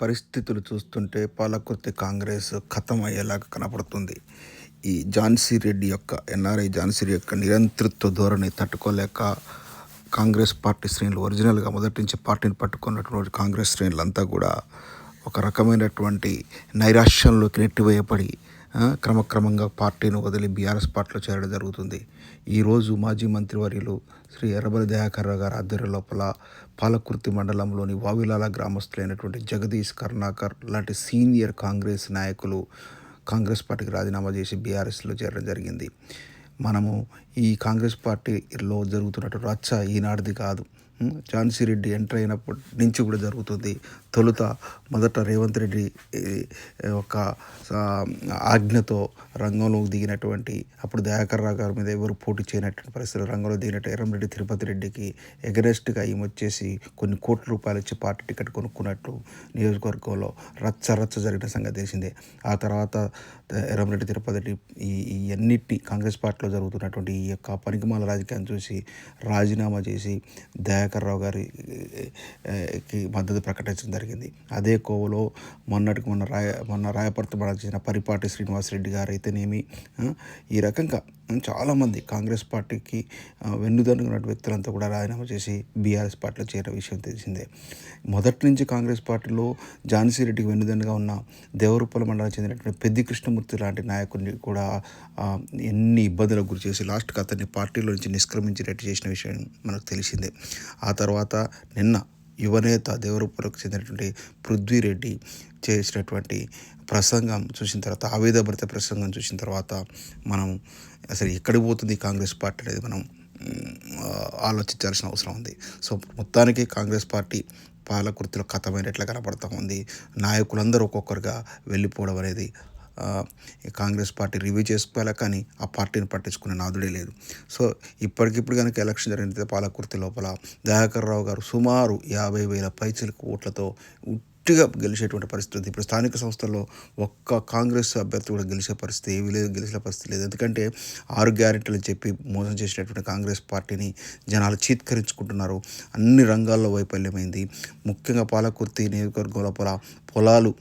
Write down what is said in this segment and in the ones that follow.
పరిస్థితులు చూస్తుంటే పాలకుర్తి కాంగ్రెస్ ఖతం అయ్యేలాగా కనపడుతుంది. ఈ ఝాన్సీ రెడ్డి యొక్క ఎన్ఆర్ఐ ఝాన్సీ రెడ్డి యొక్క నిరంతృత్వ ధోరణి తట్టుకోలేక కాంగ్రెస్ పార్టీ శ్రేణులు ఒరిజినల్గా మొదటి నుంచి పార్టీని పట్టుకున్నటువంటి కాంగ్రెస్ శ్రేణులంతా కూడా ఒక రకమైనటువంటి నైరాశ్యంలోకి నెట్టివేయబడి క్రమక్రమంగా పార్టీని వదిలి బీఆర్ఎస్ పార్టీలో చేరడం జరుగుతుంది. ఈరోజు మాజీ మంత్రివర్యులు శ్రీ ఎర్రబలి దయాకర్ రావు గారి ఆధ్వర్యం లోపల పాలకుర్తి మండలంలోని వావిలాల గ్రామస్తులైనటువంటి జగదీష్ కర్ణాకర్ లాంటి సీనియర్ కాంగ్రెస్ నాయకులు కాంగ్రెస్ పార్టీకి రాజీనామా చేసి బీఆర్ఎస్లో చేరడం జరిగింది. మనము ఈ కాంగ్రెస్ పార్టీలో జరుగుతున్నటువంటి రచ్చ ఈనాటిది కాదు. ఝాన్సీ రెడ్డి ఎంటర్ అయినప్పటి నుంచి కూడా జరుగుతుంది. తొలుత మొదట రేవంత్ రెడ్డి ఒక ఆజ్ఞతో రంగంలోకి దిగినటువంటి అప్పుడు దయాకర్ రావు గారి మీద ఎవరు పోటీ చేయనటువంటి పరిస్థితులు రంగంలో దిగినట్టు ఎర్రంరెడ్డి తిరుపతి రెడ్డికి ఎగరెస్ట్గా ఈమె వచ్చేసి కొన్ని కోట్ల రూపాయలు ఇచ్చి పార్టీ టికెట్ కొనుక్కున్నట్టు నియోజకవర్గంలో రచ్చ రచ్చ జరిగిన సంగతి తెలిసిందే. ఆ తర్వాత ఎర్రంరెడ్డి తిరుపతి రెడ్డి ఈ ఈ అన్నిటిని కాంగ్రెస్ పార్టీలో జరుగుతున్నటువంటి ఈ యొక్క పనికిమాల రాజకీయాన్ని చూసి రాజీనామా చేసి దయాకర్ రావు గారి మద్దతు ప్రకటించడం జరిగింది. అదే కోవలో మొన్నటికి మొన్న రాయ మొన్న రాయపర్తి చేసిన పరిపాటి శ్రీనివాసరెడ్డి గారు అయితేనేమి ఈ రకంగా చాలామంది కాంగ్రెస్ పార్టీకి ఆ, ఉన్న వ్యక్తులంతా కూడా రాజీనామా చేసి బీఆర్ఎస్ పార్టీలో చేరిన విషయం తెలిసిందే. మొదటి నుంచి కాంగ్రెస్ పార్టీలో ఝాన్సీ రెడ్డికి వెన్నుదన్నుగా ఉన్న దేవరూపల మండలం చెందినటువంటి పెద్ది కృష్ణమూర్తి లాంటి నాయకుడిని కూడా ఎన్ని ఇబ్బందులకు గురి చేసి లాస్ట్కి అతన్ని పార్టీలో నుంచి నిష్క్రమించినట్టు చేసిన విషయం మనకు తెలిసిందే. ఆ తర్వాత నిన్న యువనేత దేవరూపలకు చెందినటువంటి పృథ్వీరెడ్డి చేసినటువంటి ప్రసంగం చూసిన తర్వాత ఆవేదభరిత ప్రసంగం చూసిన తర్వాత మనం అసలు ఎక్కడికి పోతుంది కాంగ్రెస్ పార్టీ అనేది మనం ఆలోచించాల్సిన అవసరం ఉంది. సో మొత్తానికి కాంగ్రెస్ పార్టీ పాలకృతిలో కథమైనట్లా కనపడతా ఉంది. నాయకులందరూ ఒక్కొక్కరుగా వెళ్ళిపోవడం అనేది కాంగ్రెస్ పార్టీ రివ్యూ చేసుకోవాలి కానీ ఆ పార్టీని పట్టించుకునే నాదుడే లేదు. సో ఇప్పటికిప్పుడు కనుక ఎలక్షన్ జరిగితే పాలకుర్తి లోపల దయాకర్ రావు గారు సుమారు యాభై వేల పైచలకు ఓట్లతో ఉట్టిగా గెలిచేటువంటి పరిస్థితి ఉంది ఇప్పుడు స్థానిక సంస్థల్లో ఒక్క కాంగ్రెస్ అభ్యర్థి కూడా గెలిచే పరిస్థితి ఏమీ లేదు గెలిచిన పరిస్థితి లేదు. ఎందుకంటే ఆరు గ్యారెంటీలు చెప్పి మోసం చేసినటువంటి కాంగ్రెస్ పార్టీని జనాలు చీత్కరించుకుంటున్నారు. అన్ని రంగాల్లో వైఫల్యమైంది. ముఖ్యంగా పాలకుర్తి నియోజకవర్గం లోపల పొలాలు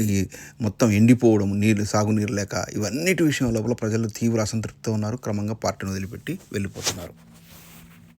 ఈ మొత్తం ఎండిపోవడం నీళ్ళు సాగునీరు లేక ఇవన్నిటి విషయం లోపల ప్రజలు తీవ్ర అసంతృప్తితో ఉన్నారు. క్రమంగా పార్టీని వదిలిపెట్టి వెళ్ళిపోతున్నారు.